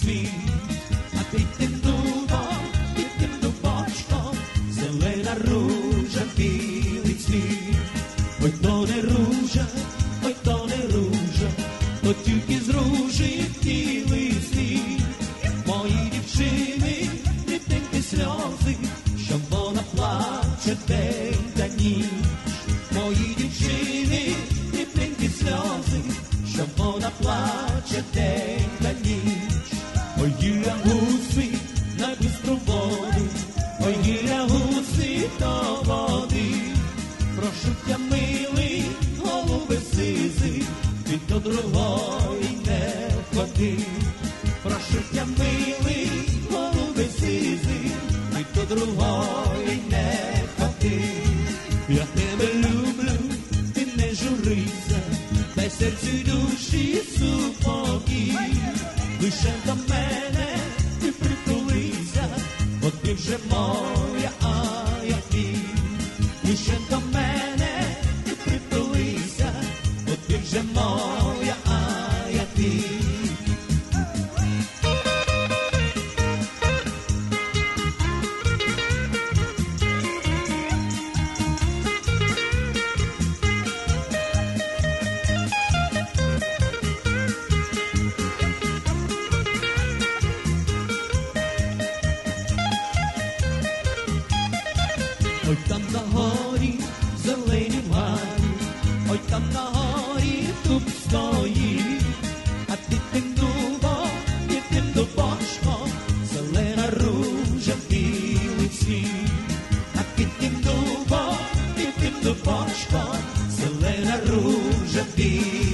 цвіт, а під тим дубом, під тим дубочком, зелена ружа, білий цвіт. Ой, то не ружа, ой, не ружа, то тільки з ружі білий світ. Мої дівчини, дитинки сльози, що вона плаче день та ніч. Мої дівчини, вона плаче день та ніч. Ой, гілля гуси на бистру воду, ой, гілля гуси до води. Прошу тя, милий, голубе сизий, ти до другої не ходи. Прошу тя, милий, голубе сизий, ти до другої не ходи. Я тебе люблю, ти не журися, дай серцю душі супокій. Лише до мене ти притулися, от ти вже моя, а я ти. До мене ти притулися, от ти вже моя, а Ой там на горі зелені гарі, ой там на горі дуб стоїть, а під тим дубом, під тим дубочком, зелена ружа, білий цвіт, а під тим дубом, під тим дубочком, зелена ружа, білий